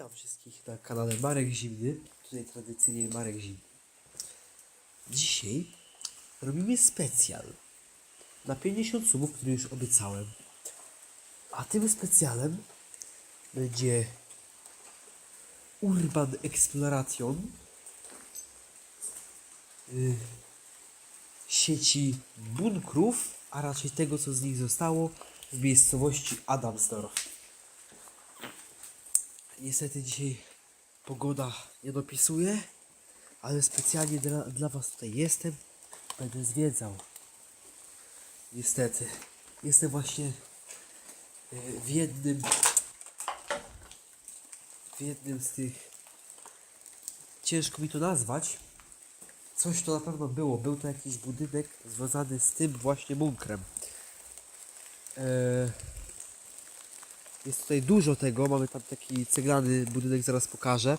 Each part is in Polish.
Witam wszystkich na kanale Marek Zimny. Tutaj tradycyjnie Marek Zimny. Dzisiaj robimy specjal na 50 subów, który już obiecałem. A tym specjalem będzie Urban Exploration y, sieci bunkrów, a raczej tego, co z nich zostało w miejscowości Adamsdorf. Niestety dzisiaj pogoda nie dopisuje, ale specjalnie dla, dla Was tutaj jestem. Będę zwiedzał. Niestety. Jestem właśnie e, w jednym w jednym z tych ciężko mi to nazwać. Coś to na pewno było. Był to jakiś budynek związany z tym właśnie bunkrem. Eee, jest tutaj dużo tego, mamy tam taki ceglany budynek, zaraz pokażę.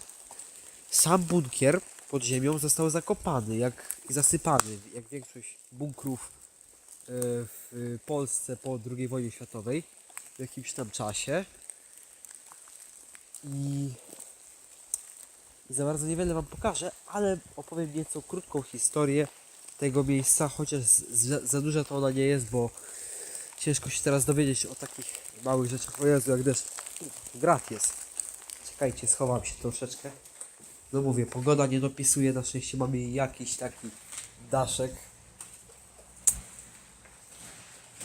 Sam bunkier pod ziemią został zakopany jak, i zasypany, jak większość bunkrów e, w Polsce po II wojnie światowej w jakimś tam czasie. I, za bardzo niewiele Wam pokażę, ale opowiem nieco krótką historię tego miejsca, chociaż za, za duża to ona nie jest, bo ciężko się teraz dowiedzieć o takich małych rzeczach. O Jezu, jak deszcz. Grat jest. Czekajcie, schowam się troszeczkę. No mówię, pogoda nie dopisuje, na szczęście mamy jakiś taki daszek.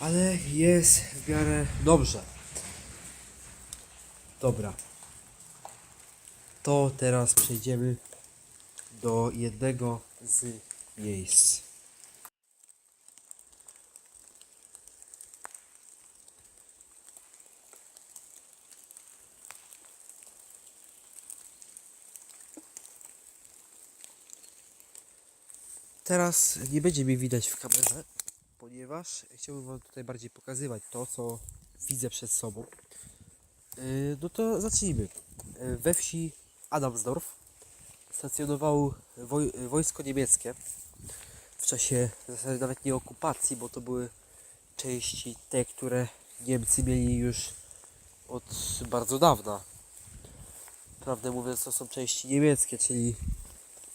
Ale jest w miarę dobrze. Dobra. To teraz przejdziemy do jednego z miejsc. Teraz nie będzie mnie widać w kamerze, ponieważ chciałbym Wam tutaj bardziej pokazywać to, co widzę przed sobą. Yy, No to zacznijmy. Yy, We wsi Adamsdorf stacjonowało woj wojsko niemieckie w czasie w zasadzie nawet nie okupacji, bo to były części te, które Niemcy mieli już od bardzo dawna. Prawdę mówiąc, to są części niemieckie, czyli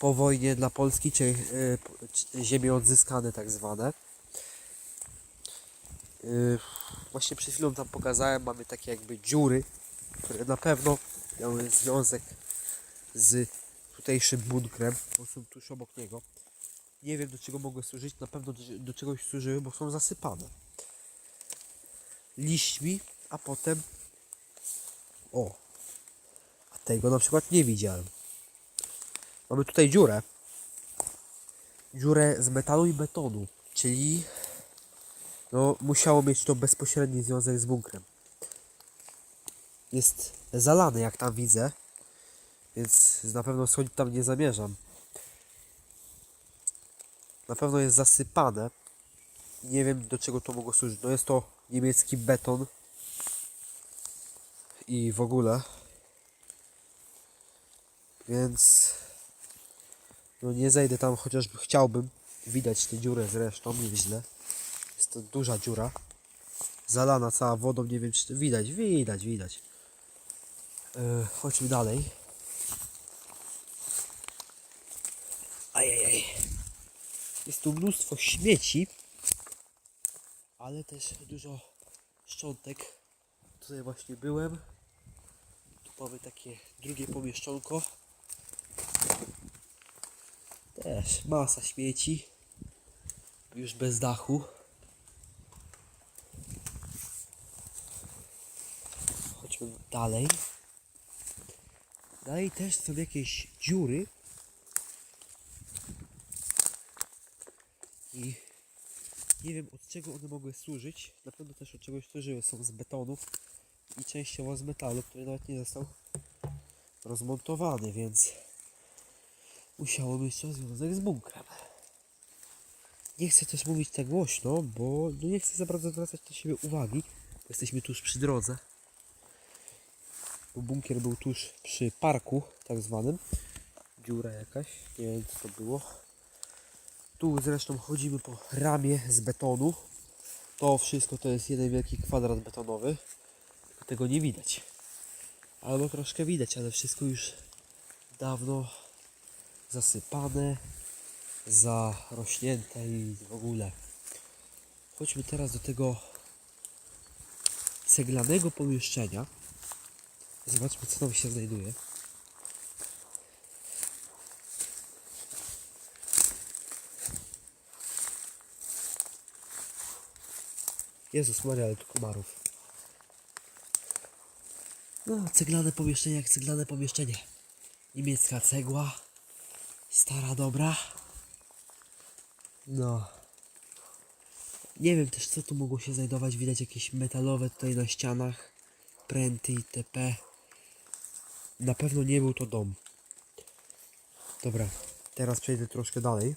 po wojnie dla Polski, czy e, ziemie odzyskane tak zwane. Yy, Właśnie przed chwilą tam pokazałem, mamy takie jakby dziury, które na pewno miały związek z tutejszym bunkrem, bo są tuż obok niego. Nie wiem do czego mogły służyć, na pewno do, do czegoś służyły, bo są zasypane liśćmi, a potem o, a tego na przykład nie widziałem. Mamy tutaj dziurę. Dziurę z metalu i betonu, czyli no, musiało mieć to bezpośredni związek z bunkrem. Jest zalany, jak tam widzę, więc na pewno schodzić tam nie zamierzam. Na pewno jest zasypane. Nie wiem do czego to mogło służyć. No jest to niemiecki beton i w ogóle. Więc no nie zejdę tam, chociażby chciałbym. Widać tę dziurę zresztą, nieźle. Jest to duża dziura. Zalana cała wodą, nie wiem czy to widać, widać, widać. Yy, chodźmy dalej. Ajajaj. Jest tu mnóstwo śmieci, ale też dużo szczątek. Tutaj właśnie byłem. Tu mamy takie drugie pomieszczonko. Też masa śmieci. Już bez dachu. Chodźmy dalej. Dalej też są jakieś dziury. I nie wiem od czego one mogły służyć. Na pewno też od czegoś służyły. Są z betonów i częściowo z metalu, który nawet nie został rozmontowany, więc musiało mieć to związek z bunkrem. Nie chcę też mówić tak głośno, bo no nie chcę za bardzo zwracać na siebie uwagi. bo Jesteśmy tuż przy drodze. Bo bunkier był tuż przy parku, tak zwanym. Dziura jakaś, nie wiem co to było. Tu zresztą chodzimy po ramie z betonu. To wszystko to jest jeden wielki kwadrat betonowy. Tego nie widać. Albo troszkę widać, ale wszystko już dawno zasypane, zarośnięte i w ogóle. Chodźmy teraz do tego ceglanego pomieszczenia. Zobaczmy, co tam się znajduje. Jezus Maria, ale tu komarów. No, ceglane pomieszczenie jak ceglane pomieszczenie. Niemiecka cegła. Stara, dobra. No. Nie wiem też co tu mogło się znajdować. Widać jakieś metalowe tutaj na ścianach. Pręty itp. Na pewno nie był to dom. Dobra, teraz przejdę troszkę dalej.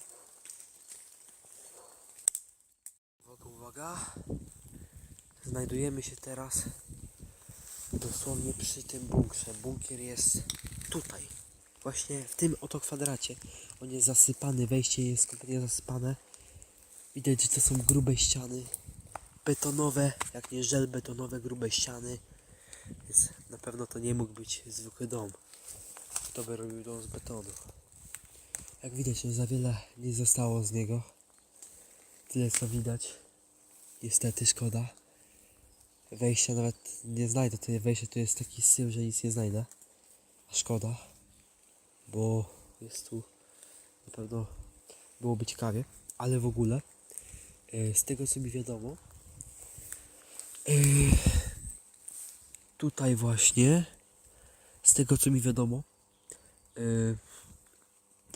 Uwaga, uwaga. Znajdujemy się teraz dosłownie przy tym bunkrze. Bunkier jest tutaj. Właśnie w tym oto kwadracie. On jest zasypany, wejście jest kompletnie zasypane. Widać, że to są grube ściany. Betonowe, jak nie żel betonowe, grube ściany. Więc na pewno to nie mógł być zwykły dom. Kto by robił dom z betonu? Jak widać, no za wiele nie zostało z niego. Tyle co widać. Niestety szkoda. Wejścia nawet nie znajdę. Tutaj wejście to jest taki syf, że nic nie znajdę. A szkoda. Bo jest tu na pewno byłoby ciekawie. Ale w ogóle e, z tego co mi wiadomo e, tutaj właśnie z tego co mi wiadomo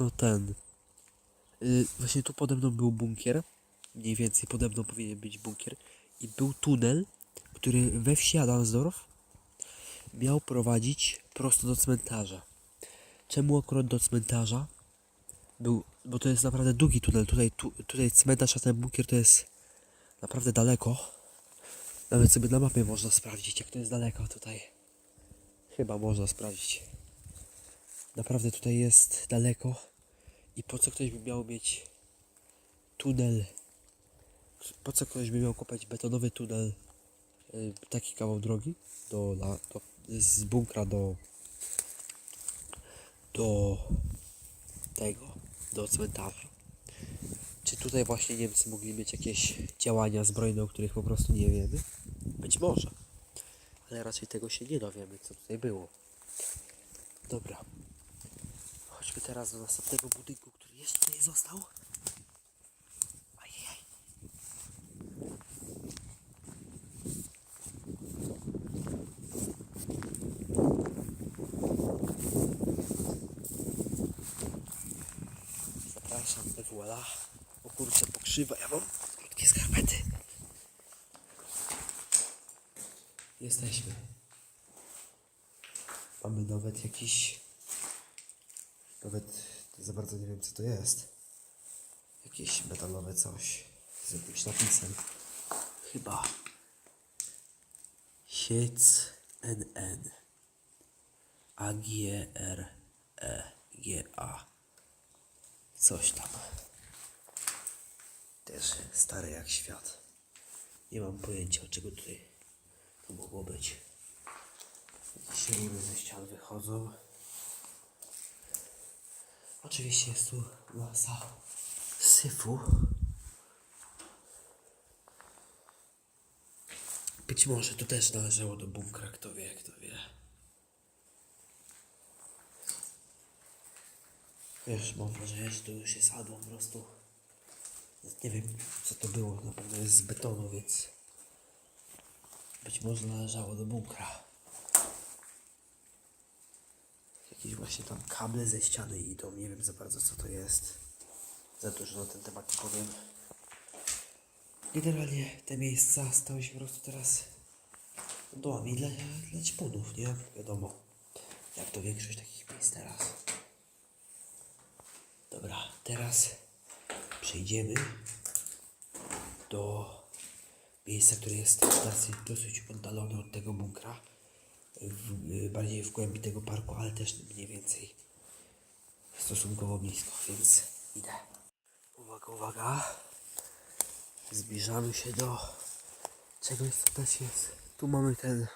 no ten właśnie tu pode mną był bunkier mniej więcej pode mną powinien być bunkier i był tunel który we wsi Adamsdorf miał prowadzić prosto do cmentarza czemu akurat do cmentarza był, bo to jest naprawdę długi tunel tutaj, tu, tutaj cmentarz a ten bunkier to jest naprawdę daleko nawet sobie na mapie można sprawdzić jak to jest daleko tutaj chyba można sprawdzić Naprawdę tutaj jest daleko. I po co ktoś by miał mieć tunel? Po co ktoś by miał kopać betonowy tunel? y, Taki kawał drogi do, do z bunkra do do tego, do cmentarza. Czy tutaj właśnie Niemcy mogli mieć jakieś działania zbrojne, o których po prostu nie wiemy? Być może. Ale raczej tego się nie dowiemy, co tutaj było. Dobra. Chodźmy teraz do następnego budynku, który jeszcze tutaj został. Ajajaj. Zapraszam, et voilà. O kurczę, pokrzywa, ja mam krótkie skarpety. Jesteśmy. Mamy nawet jakiś nawet za bardzo nie wiem co to jest. Jakieś metalowe coś z jakimś napisem. Chyba. Siec NN. A G R E G A. Coś tam. Też stare jak świat. Nie mam pojęcia czego tutaj to mogło być. Rury ze ścian wychodzą. Oczywiście jest tu masa syfu. Być może to też należało do bunkra, kto wie, kto wie. Wiesz, mam wrażenie, że to już jest albo po prostu... Nie wiem, co to było, na pewno jest z betonu, więc... Być może należało do bunkra. Jakieś właśnie tam kable ze ściany idą. Nie wiem za bardzo co to jest. Za dużo na ten temat nie powiem. Generalnie te miejsca stały się po prostu teraz dołami dla, dla ćpunów, nie? Wiadomo. Jak to większość takich miejsc teraz. Dobra, teraz przejdziemy do miejsca, które jest dosyć, dosyć oddalone od tego bunkra w, y, bardziej w głębi tego parku, ale też mniej więcej stosunkowo blisko, więc idę. Uwaga, uwaga. Zbliżamy się do czegoś, co też jest. Tu mamy ten,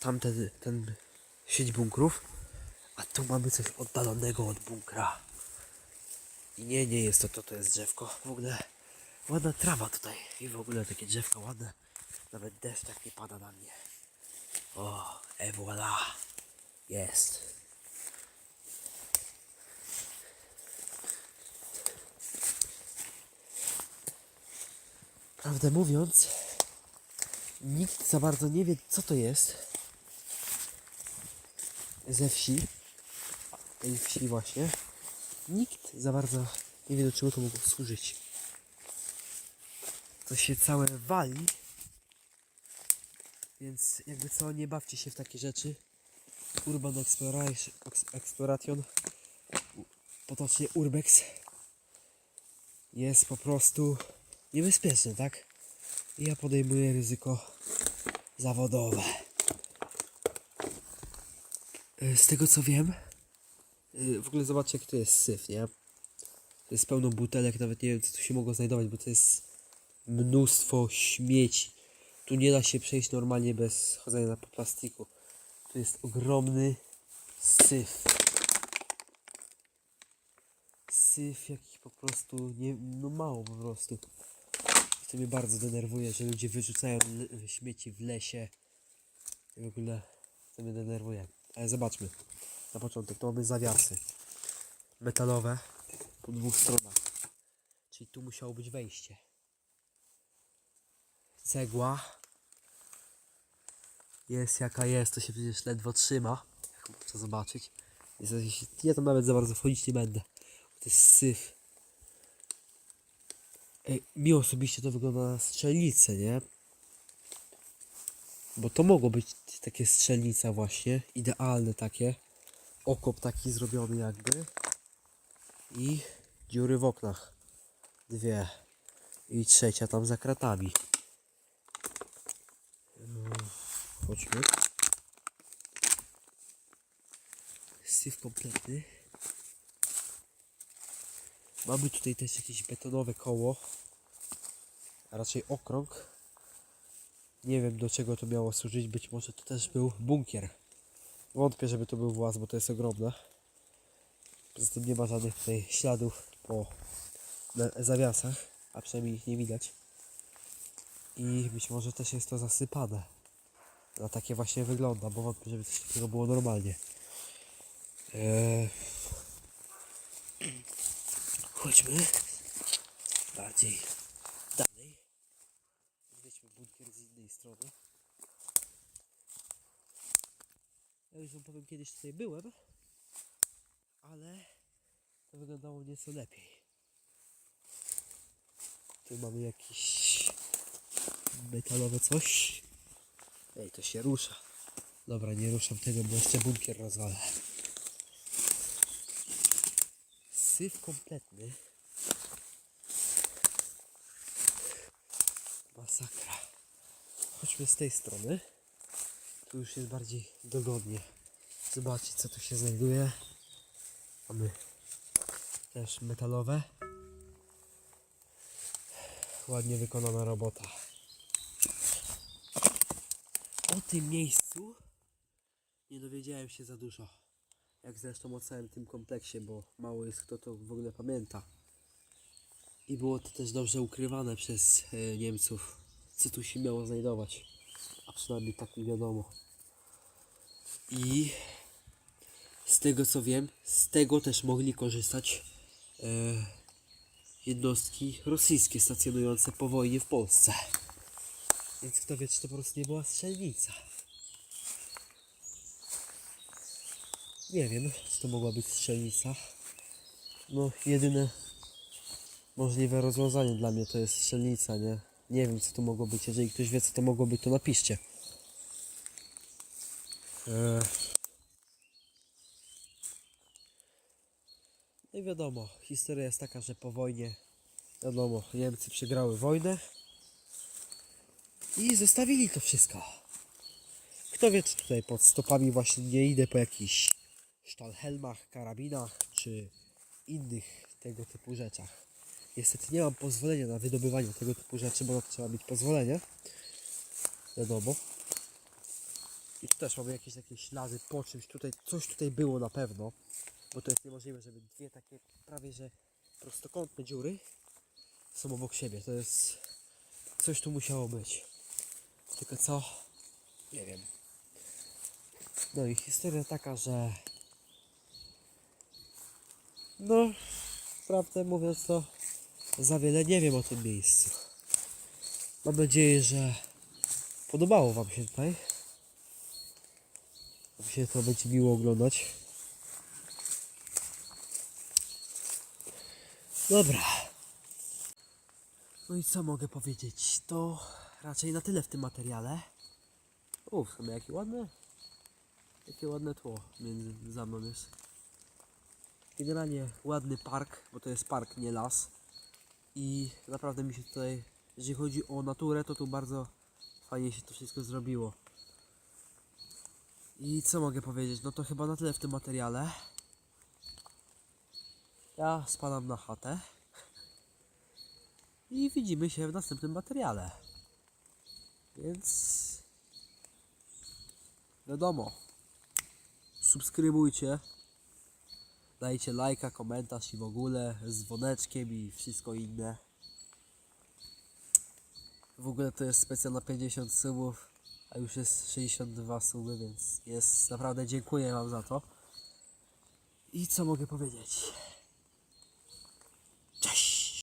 tamten, ten sieć bunkrów. A tu mamy coś oddalonego od bunkra. I nie, nie jest to to, to jest drzewko. W ogóle ładna trawa tutaj. I w ogóle takie drzewka ładne. Nawet deszcz tak nie pada na mnie. O, et voilà. Jest. Prawdę mówiąc, nikt za bardzo nie wie, co to jest ze wsi, tej wsi właśnie. Nikt za bardzo nie wie, do czego to mogło służyć. To się całe wali, więc jakby co, nie bawcie się w takie rzeczy. Urban Exploration, potocznie Urbex, jest po prostu niebezpieczny, tak? I ja podejmuję ryzyko zawodowe. Y, Z tego co wiem, w ogóle zobaczcie jak to jest syf, nie? To jest pełno butelek, nawet nie wiem co tu się mogło znajdować, bo to jest mnóstwo śmieci. Tu nie da się przejść normalnie bez chodzenia na po plastiku. Tu jest ogromny syf. Syf jakich po prostu nie, no mało po prostu. I to mnie bardzo denerwuje, że ludzie wyrzucają śmieci w lesie. I w ogóle to mnie denerwuje. Ale zobaczmy. Na początek to mamy zawiasy. Metalowe po dwóch stronach. Czyli tu musiało być wejście. Cegła. Jest jaka jest, to się przecież ledwo trzyma. Jak można zobaczyć. Ja tam nawet za bardzo wchodzić nie będę. To jest syf. Ej, mi osobiście to wygląda na strzelnicę, nie? Bo to mogło być takie strzelnica właśnie. Idealne takie. Okop taki zrobiony jakby. I dziury w oknach. Dwie. I trzecia tam za kratami. Mm, Chodźmy. Syf kompletny. Mamy tutaj też jakieś betonowe koło. A raczej okrąg. Nie wiem do czego to miało służyć. Być może to też był bunkier. Wątpię, żeby to był właz, bo to jest ogromne. Poza tym nie ma żadnych tutaj śladów po zawiasach, a przynajmniej ich nie widać. I być może też jest to zasypane. Na takie właśnie wygląda, bo wątpię, żeby coś takiego było normalnie. Eee... Chodźmy bardziej dalej. Odwiedźmy bunkier z innej strony. Ja już wam powiem, kiedyś tutaj byłem, ale to wyglądało nieco lepiej. Tu mamy jakieś metalowe coś. Ej, to się rusza. Dobra, nie ruszam tego, bo jeszcze bunkier rozwalę. Syf kompletny. Masakra. Chodźmy z tej strony. Tu już jest bardziej dogodnie. Zobaczcie co tu się znajduje. Mamy też metalowe. Ładnie wykonana robota. O tym miejscu nie dowiedziałem się za dużo. Jak zresztą o całym tym kompleksie, bo mało jest kto to w ogóle pamięta. I było to też dobrze ukrywane przez e, Niemców, co tu się miało znajdować. A przynajmniej tak mi wiadomo. I z tego co wiem, z tego też mogli korzystać e, jednostki rosyjskie stacjonujące po wojnie w Polsce. Więc kto wie, czy to po prostu nie była strzelnica. Nie wiem, czy to mogła być strzelnica. No, jedyne możliwe rozwiązanie dla mnie to jest strzelnica, nie? Nie wiem, co to mogło być. Jeżeli ktoś wie, co to mogło być, to napiszcie. Eee. No i wiadomo, historia jest taka, że po wojnie, wiadomo, Niemcy przegrały wojnę i zostawili to wszystko. Kto wie, czy tutaj pod stopami właśnie nie idę po jakichś sztalhelmach, karabinach, czy innych tego typu rzeczach. Niestety nie mam pozwolenia na wydobywanie tego typu rzeczy, bo trzeba mieć pozwolenie. Wiadomo. I tu też mamy jakieś takie ślady po czymś. Tutaj coś tutaj było na pewno. Bo to jest niemożliwe, żeby dwie takie prawie że prostokątne dziury są obok siebie. To jest. Coś tu musiało być. Tylko co? Nie wiem. No i historia taka, że. No, prawdę mówiąc, to za wiele nie wiem o tym miejscu. Mam nadzieję, że podobało Wam się tutaj. Wam się to będzie miło oglądać. Dobra. No i co mogę powiedzieć? To raczej na tyle w tym materiale. O, w sumie jakie ładne. Jakie ładne tło między za mną jest. Generalnie ładny park, bo to jest park, nie las. I naprawdę mi się tutaj, jeżeli chodzi o naturę, to tu bardzo fajnie się to wszystko zrobiło. I co mogę powiedzieć? No to chyba na tyle w tym materiale. Ja spadam na chatę. I widzimy się w następnym materiale. Więc wiadomo. Subskrybujcie. Dajcie lajka, komentarz i w ogóle z dzwoneczkiem i wszystko inne. W ogóle to jest specjal na 50 subów, a już jest 62 suby, więc jest naprawdę dziękuję Wam za to. I co mogę powiedzieć?